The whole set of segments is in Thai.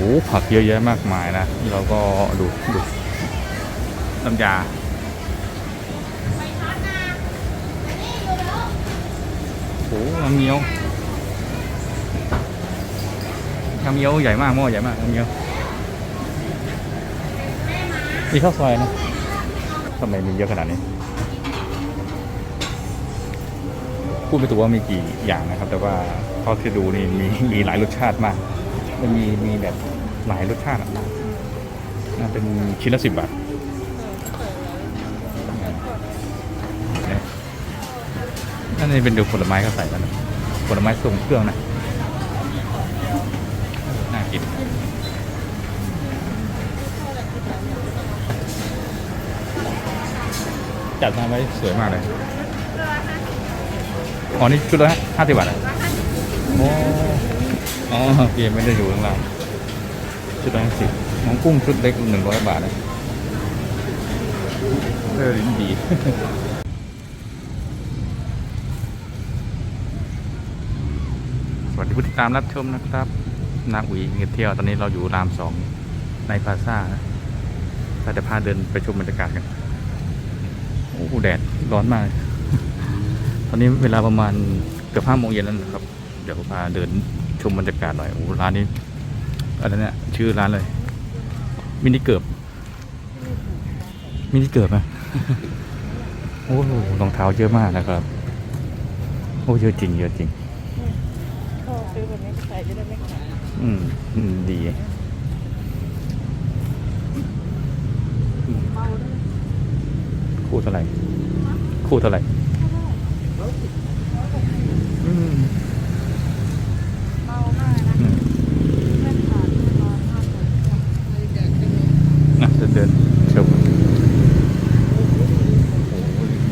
อ้ผักเยอะแยะมากมายนะเราก็ดูดูน้ำยาโอ้น้ำเงี้ยวน้ำเงี้ยวใหญ่มากหม้อใหญ่มากน้ำเงี้ยวมีข้าวซอยนะทำไมมีเยอะขนาดนี้ พูดไม่ถูกว่ามีกี่อย่างนะครับ แต่ว่าเท่าที่ดูนี่มีมีหลายรสชาติมาก มันมีมีแบบหลายรสชาติอะน่าเป็นชิ้นละสิบบาทเนี่ยนั่นนี่เป็นดูผลไม้เขาใส่กันนะผลไม้ทรงเครื่องนะ น่ากิน จัดมาไว้สวยมากเลย อ๋อ นี่ชุดละห้าสิบบาทเหรอโอ้ อ๋อโอเคไม่ได้อยู่ข้างล่างชุดละห้าสิบน้องกุ้งชุดเล็กหนึ่งร้อยบาทนะเออดีสวัสดีผู้ติดตามรับชมนะครับ นาอุ๋ยเงียเที่ยวตอนนี้เราอยู่รามสองในพาซ่านะเราจะพาเดินไปชมบรรยากาศกัน โอ้โหแดดร้อนมาก ตอนนี้เวลาประมาณเกือบห้าโมงเย็นแล้วนะครับ เดี๋ยวพาเดิน ชมบรรยากาศหน่อยโอ้ร้านนี้อะไรเนี่ยชื่อร้านเลยมินิเกิบมินิเกิบอะโอ้โหรองเท้าเยอะมากนะครับ โอ้เยอะจริงเยอะจริงอซื้อแบบนี้ใส่จะได้ไม่ขาดอืมดีคู่เท่าไหร่ คู่เท่าไหร่อืม เมามากนะ อืม ไม่ขาดไม่นอนมากเลยเลยอยากจะมี อะเดินเดินชมโอ้โห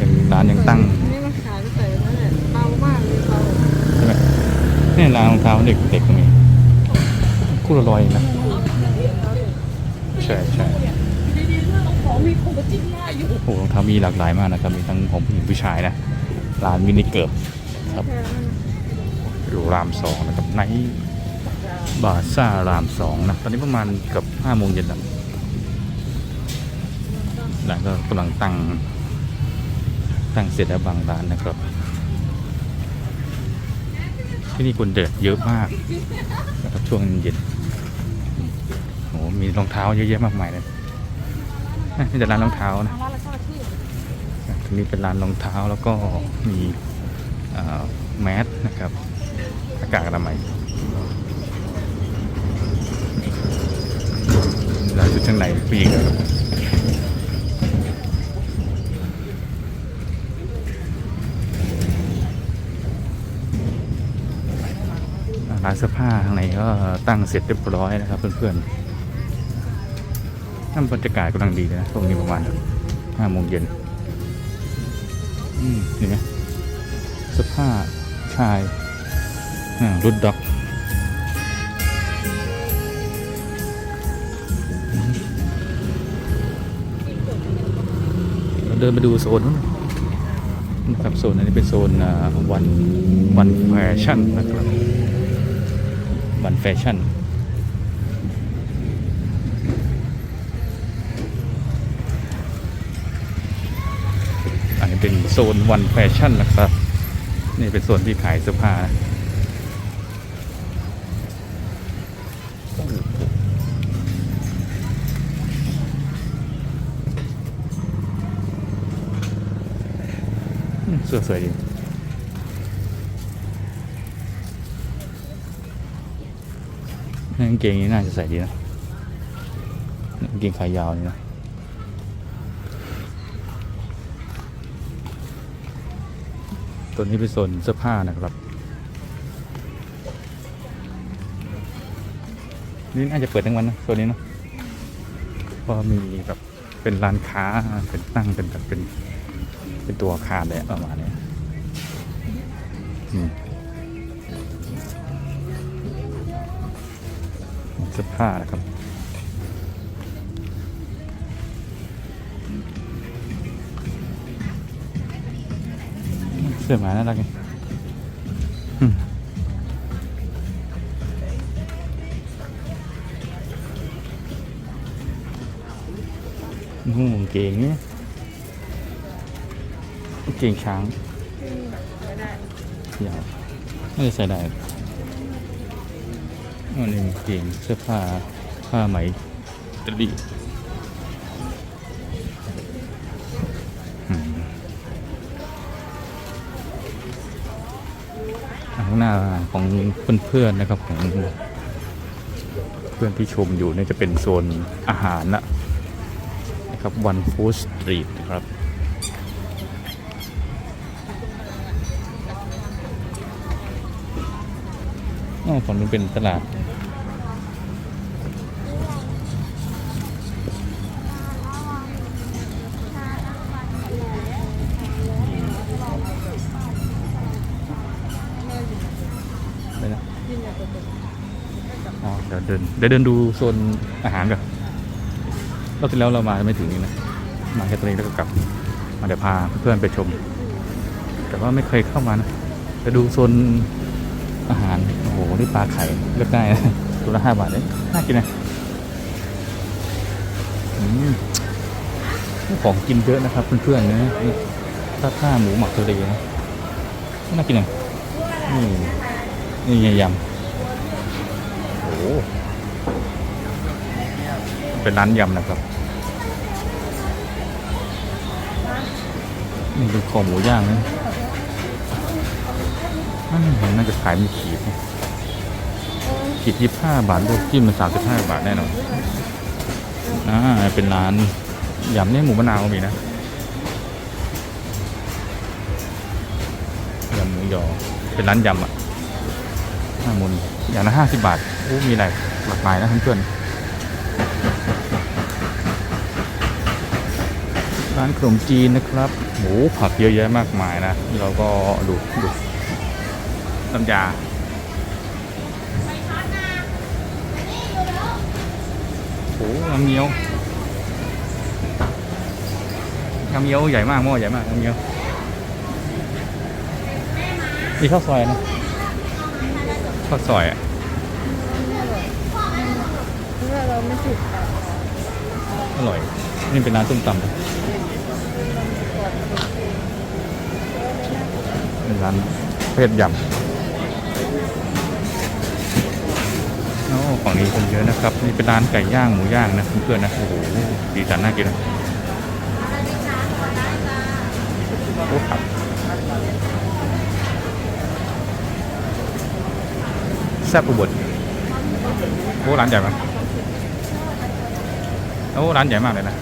ยังร้านยังตั้ง นี่มันขาดไปใส่นั่นแหละเมามากเลยเรา ใช่ไหม เนี่ยร้าเด็กเด็กมีคู่ละร้อยนะ ใช่ใช่ดีๆเรื่องของมีคนมาจิ้มหน้าอยู่โอ้โหรองเท้ามีหลากหลายมากนะครับ มีทั้งของผู้หญิงผู้ชายนะ ร้านมินิเกิบครับ อยู่รามสองนะครับในบาซ่ารามสองนะ ตอนนี้ประมาณเกือบห้าโมงเย็นแล้วร้านก็กำลังตั้งตั้งเสร็จแล้วบางร้านนะครับ ที่นี่คนเดินเยอะมากนะครับช่วงเย็นโอ้โหมีรองเท้าเยอะแยะมากมายเลยนะนี่แต่ร้านรองเท้านะร้านละเช่าชื่อตรงนี้เป็นร้านรองเท้าแล้วก็มีอ่อแมสนะครับอากาศอนามัยร้านชุดชั้นในผู้หญิงครับานเสื้อผ้าข้างในก็ตั้งเสร็จเรียบร้อยนะครับ เพื่อนๆนั่นบรรยากาศกำลังดีเลยนะช่วงนี้ประมาณห้าโมงเย็นอืมเห็นไหมเสื้อผ้าชายอ่ารุ่นด็อกเราเดินมาดูโซนนะครับโซนอันนี้เป็นโซนวันวันแฟชั่นนะครับ วันแฟชั่น อันนี้เป็นโซนวันแฟชั่นนะครับ นี่เป็นโซนที่ขายเสื้อผ้านะเสื้อสวยดี กางเกงนี้น่าจะใส่ดีนะกางเกงขายาวนี่นะตัวนี้เป็นโซนเสื้อผ้านะครับ นี่น่าจะเปิดทั้งวันนะโซนนี้เนะเพราะมีแบบเป็นร้านค้าเป็นตั้งเป็นแบบเป็นเป็นตัวอาคารเลยประมาณเนี้ยอืม สื้อผ้านะครับ เสื้อหมาน่ารักไงนุ่งเก่งเนี่ยเก่งช้างอยาวไม่ใส่ได้ อันนี้เกงเสื้อผ้าผ้าไหมตะลีอืมข้างหน้าของเพื่อนๆนะครับของเพื่อนที่ชมอยู่เนี่ยจะเป็นโซนอาหารละนะครับวันฟู้ดสตรีทนะครับอ๋อฝั่งนู้นเป็นตลาด เดินเดี๋ยวเดินดูโซนอาหารก่อนรอบที่แล้วเรามาไม่ถึงนี่นะ มาแค่ตรงนี้แล้วก็กลับ มาเดี๋ยวพาเพื่อนไปชม แต่ว่าไม่เคยเข้ามานะจะดูโซนอาหาร โอ้โห นี่ปลาไข่เลือกได้นะตัวละห้าบาทเลยน่ากินนะของกินเยอะนะครับเพื่อนๆนะถ้าข้าหมูหมักทะเลนะน่ากินนะนี่นี่ยำโอ้ เป็นร้านยำนะครับนี่เป็นคอหมูย่างนะอันนี้น่าจะขายมีขีดขีดยี่ห้าบาทลูกจิ้มมันสามสิบห้าบาทแน่นอนอ่าเป็นร้านยำเนี่ยหมูมะนาวก็มีนะยำหมูยอเป็นร้านยำอะห้ามุนอย่างละห้าสิบบาทโอ้มีอะไรหลากหลายนะเพื่อนๆ ร้านขนมจีนนะครับหมูผักเยอะแยะมากมายนะเราก็ดูดูน้ำยาโอ้น้ำเงี้ยวน้ำเงี้ยวใหญ่มากหม้อใหญ่มากน้ำเงี้ยวนี่ข้าวซอยนะข้าวซอยอะเพราะว่าเราไม่ถูกปากอร่อยนี่เป็นร้านส้มตำนะเป็น ร้านเพศยำโอ้ฝั่งนี้คนเยอะนะครับ นี่เป็นร้านไก่ย่างหมูย่างนะเพื่อนๆนะโอ้โหดีจันน่ากินนะโอ้ครับแซ่บอุบลโอ้ร้านใหญ่มากโอ้ร้านใหญ่มากเลยนะ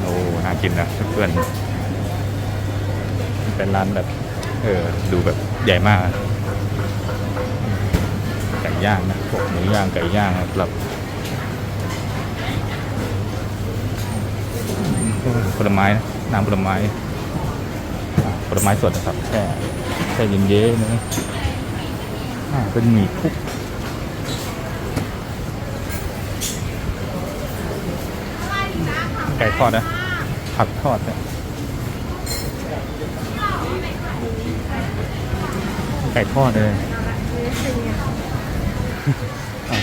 โอ้น่ากินนะเพื่อนเป็นร้านแบบ เออ ดูแบบใหญ่มากไก่ย่างนะพวกหมูย่างไก่ย่างครับผลไม้นะน้ำผลไม้ผลไม้สดนะครับแช่แช่เย็นๆนะอ่าเป็นหมี่คุก ก่ทอดนะ ผักทอดเนี่ยไก่ทอดเลย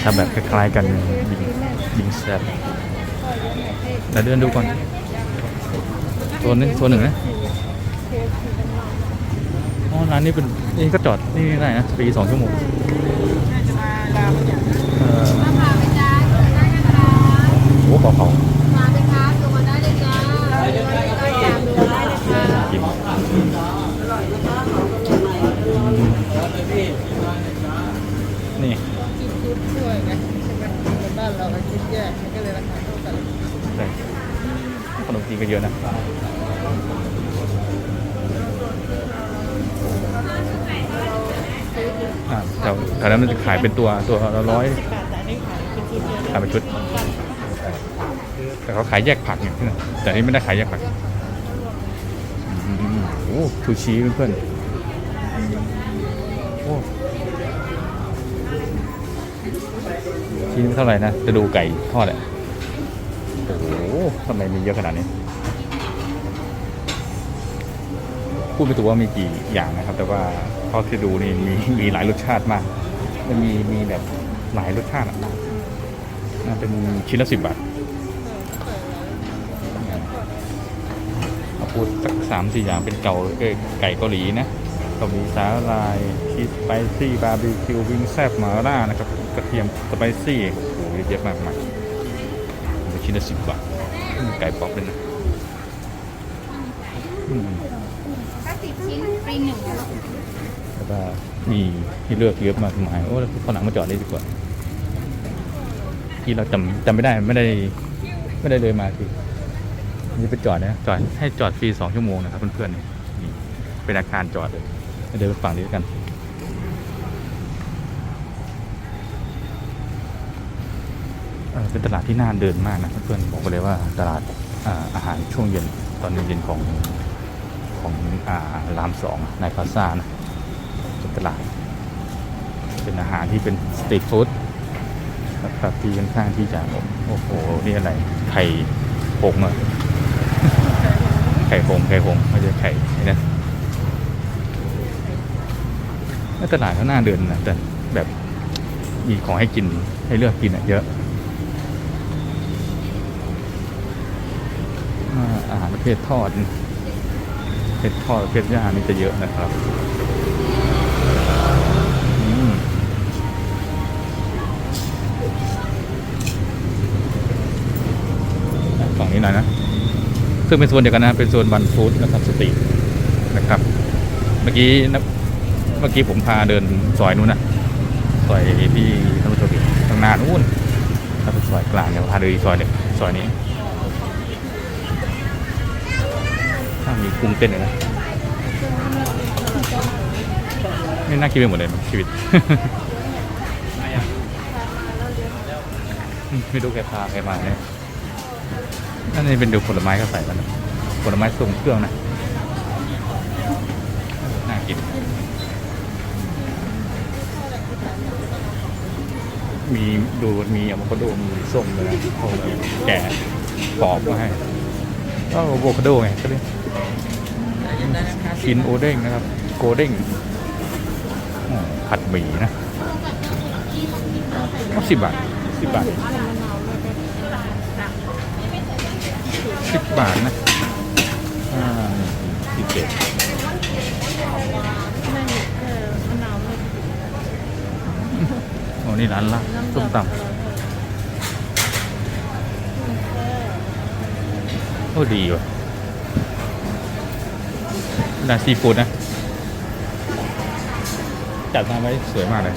ทำแบบคล้ายๆกันบิงบิงแซ่บเดี๋ยวเดินดูก่อนโซนนี้โซนหนึ่งนะอ๋อร้านนี้เป็นนี่ก็จอดนี่ได้นะฟรีสองชั่วโมงเออ มาพาไปจ้าได้นะคะ โอ้เผา มาเลยครับดูมาได้เลยจ้าได้ตามดูได้เลยค่ะ ๆกินนี่ กินชุดช่วยไงใช่ไหมในบ้านเราเอาชุดแยกมันก็เลยราคาเท่ากัน ใช่ขนมจีนก็เยอะนะอ่า แถวแถวนั้นมันจะขายเป็นตัวตัวละร้อยสิบบาทแต่อันนี้ขายเป็นชุดเดียวขายเป็นชุด แต่เขาขายแยกผักอย่างที่นั่นแต่นี่ไม่ได้ขายแยกผักอืมโอ้ชูชีเพื่อนๆโอ้ชิ้นเท่าไหร่นะ จะดูไก่ทอดอะโอ้โหทำไมมีเยอะขนาดนี้ พูดไม่ถูกว่ามีกี่อย่างนะครับ แต่ว่า เท่าที่ดูนี่มีมีหลายรสชาติมากมันมีมีแบบหลายรสชาติอะน่าเป็นชิ้นละสิบบาทเอาพูดสักสามสี่อย่างเป็นเก่าเอ้ยไก่เกาหลีนะก็มีสาลายชีสสไปซี่บาร์บีคิววิงแซบมาล่านะครับกระเทียมสไปซี่โอ้โหเยอะมากมายชิ้นละสิบบาทไก่ป๊อปเลยนะอืมถ้าสิบชิ้นฟรีหนึ่ง วก็มีที่เลือกเยอะมากมายโอ้แล้วฝรั่งมาจอดได้ดีกว่า ที่เราจำจำไม่ได้ไม่ได้ไม่ได้เลยมาคือนี่ไปจอดนะจอดให้จอดฟรีสองชั่วโมงนะครับเพื่อนๆนี่นี่เป็นอาคารจอดเลยเดินไปฝั่งนี้แล้วกันเอ่อเป็นตลาดที่น่าเดินมากนะเพื่อนๆบอกไปเลยว่าตลาดอ่าอาหารช่วงเย็นตอนเย็นๆของของอ่ารามสองในพลาซ่านะเป็น ตลาด เป็นอาหารที่เป็นสตรีทฟู้ดนะครับที่ค่อนข้างที่จะโอ้โห นี่อะไร ไข่หงส์อะไข่หงส์ไข่หงส์ไม่ใช่ไข่ไอ้นะแล้วตลาดก็น่าเดินนะแต่แบบมีของให้กินให้เลือกกินอะเยอะอ่าอาหารประเภททอดประเภททอดประเภทย่างนี่จะเยอะนะครับ นี้หน่อยนะซึ่งเป็นโซนเดียวกันนะเป็นโซนบันฟู้ดนะครับสตรีทนะครับ เมื่อกี้นะเมื่อกี้ผมพาเดินซอยนู้นนะซอยที่ท่านผู้ชมเห็นข้างหน้านู้นถ้าเป็นซอยกลางเดี๋ยวพาเดินซอยหนึ่งซอยนี้ถ้ามีกุ้งเต้นเลยนะไม่น่าคิดไปหมดเลยชีวิตไม่รู้แกพาใครมาเนี่ย นั่นนี่เป็นดูผลไม้เขาใส่กันผลไม้ทรงเครื่องนะน่ากิน มีดูมีอะโวคาโดมีส้มเลยนะโอ้โหแก่ปอกมาให้ก็อะโวคาโดไงก็เลยกินโอเด้งนะครับ โกเด้งผัดหมี่นะสิบบาทสิบบาท สิบบาทนะอ่าพิเศษโอ้นี่ร้านละส้มตำโอ้ดีว่ะร้านซีฟู้ดนะ จัดมาไว้สวยมากเลย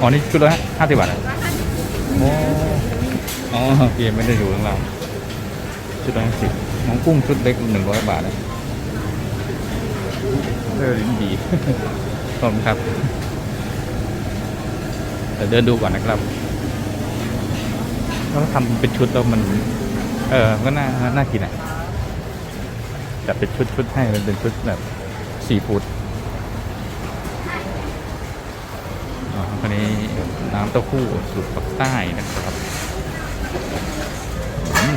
อ๋อนี่ชุดละห้าสิบบาทเหรอ อ้อ๋อพี่ไม่ได้ดูของเราชุดละห้าสิบน้องกุ้งชุดเล็กหนึ่งร้อยบาทนะเออดีขอบคุณครับแต่เดินดูก่อนนะครับแล้วทำเป็นชุดแล้วมัน เออก็น่าน่ากินอะจัดเป็นชุดชุดให้มันเป็นชุดแบบซีฟู้ดอ๋อคนนี้น้ำเต้าหู้สูตรปักใต้นะครับอืม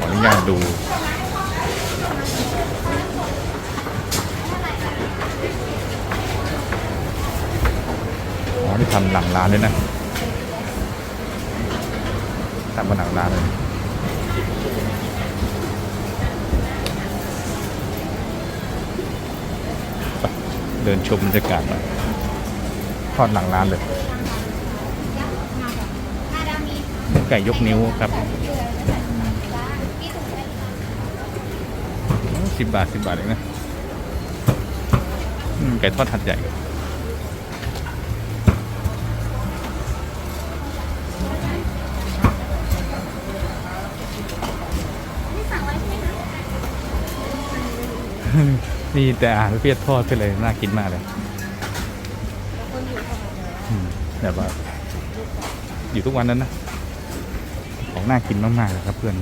ข ออนุญาตดูอ๋อนี่ทำหลังร้านเลยนะทำบนหลังร้านเลยเดินชมบรรยากาศหน่อยทอดหลังร้านเลยไก่ยกนิ้วครับ สิบบาทสิบบาทเองนะอืมไก่ทอดหัดใหญ่มีแต่อาหารประเภททอดไปเลย น่ากินมากเลยอืมแบบว่าอยู่ทุกวันนั้นนะ ของน่ากินมากๆเลยครับเพื่อน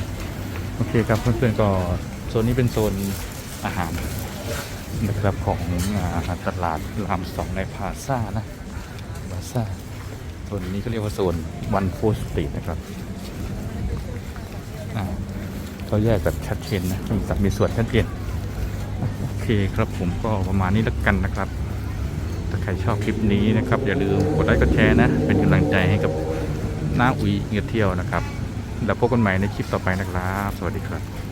โอเคครับเพื่อนๆก็โซ นนี้เป็นโซนอาหารนะครับของอตลาดรามสองในพาซ่านะพาซ่าโซนนี้ก็เรียกว่าโซนวันฟูสตรีทนะครับอ่าเขาแยกแบบชัดเจนนะมีสัมีส่วนชัดเจนโอเคครับผมก็ประมาณนี้แล้วกันนะครับถ้าใครชอบคลิปนี้นะครับ อย่าลืมกดไลค์กดแชร์นะ เป็นกำลังใจให้กับน้าอุ๋ยเงียเที่ยวนะครับ แล้วพบกันใหม่ในคลิปต่อไปนะครับ สวัสดีครับ